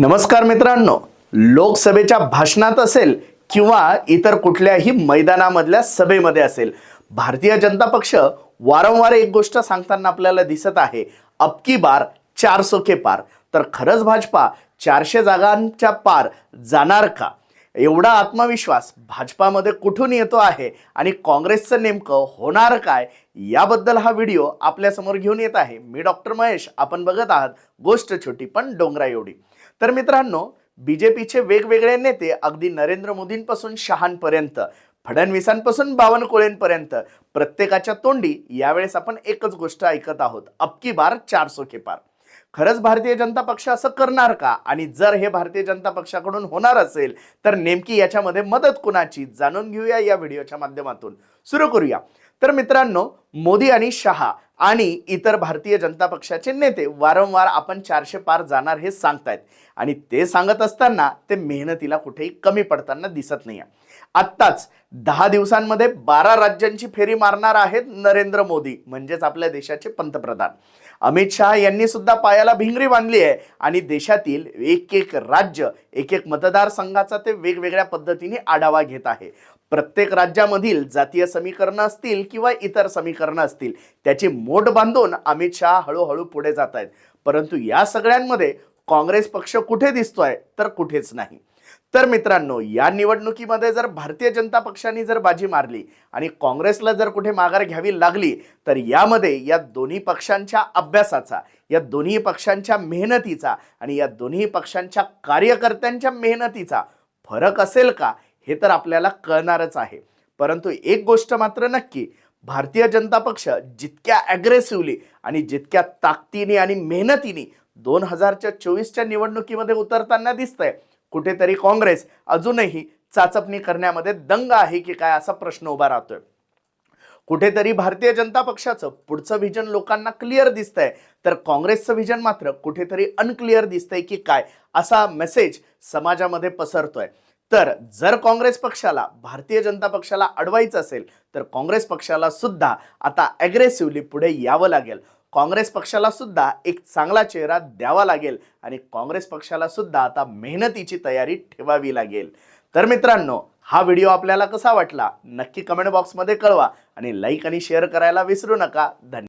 नमस्कार मित्रांनो. लोकसभेच्या भाषणात असेल किंवा इतर कुठल्याही मैदानामधल्या सभेमध्ये असेल भारतीय जनता पक्ष वारंवार एक गोष्ट सांगताना आपल्याला दिसत आहे. अबकी बार चार के पार. तर खरंच भाजपा चारशे जागांच्या पार जाणार का? एवढा आत्मविश्वास भाजपामध्ये कुठून येतो आहे आणि काँग्रेसचं नेमकं होणार काय? याबद्दल हा व्हिडिओ आपल्यासमोर घेऊन येत आहे. मी डॉक्टर महेश. आपण बघत आहात गोष्ट छोटी पण डोंगरा एवढी तर मित्रांनो बीजेपीचे वेगवेगळे नेते अगदी नरेंद्र मोदींपासून शहांपर्यंत फडणवीसांपासून बावनकुळेंपर्यंत प्रत्येकाच्या तोंडी यावेळेस आपण एकच गोष्ट ऐकत आहोत अबकी बार चारसो के पार. खरंच भारतीय जनता पक्ष असं करणार का? आणि जर हे भारतीय जनता पक्षाकडून होणार असेल तर नेमकी याच्यामध्ये मदत कुणाची? जाणून घेऊया या व्हिडिओच्या माध्यमातून. सुरू करूया. तर मित्रांनो मोदी आणि शहा आणि इतर भारतीय जनता पक्षाचे नेते वारंवार आपण चारशे पार जाणार हे सांगतायत. आणि ते सांगत असताना ते मेहनतीला कुठेही कमी पडताना दिसत नाही आत्ताच दहा दिवसांमध्ये बारा राज्यांची फेरी मारणार आहेत नरेंद्र मोदी म्हणजेच आपल्या देशाचे पंतप्रधान. अमित शहा यांनी सुद्धा पायाला भिंगरी बांधली आहे आणि देशातील एक एक राज्य एक एक मतदारसंघाचा ते वेगवेगळ्या पद्धतीने आढावा घेत आहे. प्रत्येक राज्यामधील जातीय समीकरणं असतील किंवा इतर समीकरणं असतील त्याची मोठ बांधून अमित शहा हळूहळू पुढे जात आहेत. परंतु या सगळ्यांमध्ये काँग्रेस पक्ष कुठे दिसतोय तर कुठेच नाही. तर मित्रांनो या निवडणुकीमध्ये जर भारतीय जनता पक्षाने जर बाजी मारली आणि काँग्रेसला जर कुठे माघार घ्यावी लागली तर यामध्ये या दोन्ही पक्षांच्या अभ्यासाचा या दोन्ही पक्षांच्या मेहनतीचा आणि या दोन्ही पक्षांच्या कार्यकर्त्यांच्या मेहनतीचा फरक असेल का हे तर आपल्याला कळणारच आहे. परंतु एक गोष्ट मात्र नक्की भारतीय जनता पक्ष जितक्या ॲग्रेसिव्हली आणि जितक्या ताकदीने आणि मेहनतीने दोन हजारच्या चोवीसच्या निवडणुकीमध्ये उतरताना दिसतंय कुठेतरी काँग्रेस अजूनही चाचपणी करण्यामध्ये दंग आहे की काय असा प्रश्न उभा राहतोय. कुठेतरी भारतीय जनता पक्षाचं पुढचं व्हिजन लोकांना क्लिअर दिसतंय. तर काँग्रेसचं व्हिजन मात्र कुठेतरी अनक्लिअर दिसतंय की काय असा मेसेज समाजामध्ये पसरतोय. तर जर काँग्रेस पक्षाला भारतीय जनता पक्षाला अडवायचं असेल तर काँग्रेस पक्षाला सुद्धा आता ॲग्रेसिव्हली पुढे यावं लागेल. काँग्रेस पक्षाला सुद्धा एक चांगला चेहरा द्यावा लागेल आणि काँग्रेस पक्षाला सुद्धा आता मेहनतीची तयारी ठेवावी लागेल. तर मित्रांनो हा व्हिडिओ आपल्याला कसा वाटला? नक्की कमेंट बॉक्समध्ये कळवा आणि लाईक आणि शेअर करायला विसरू नका. धन्यवाद.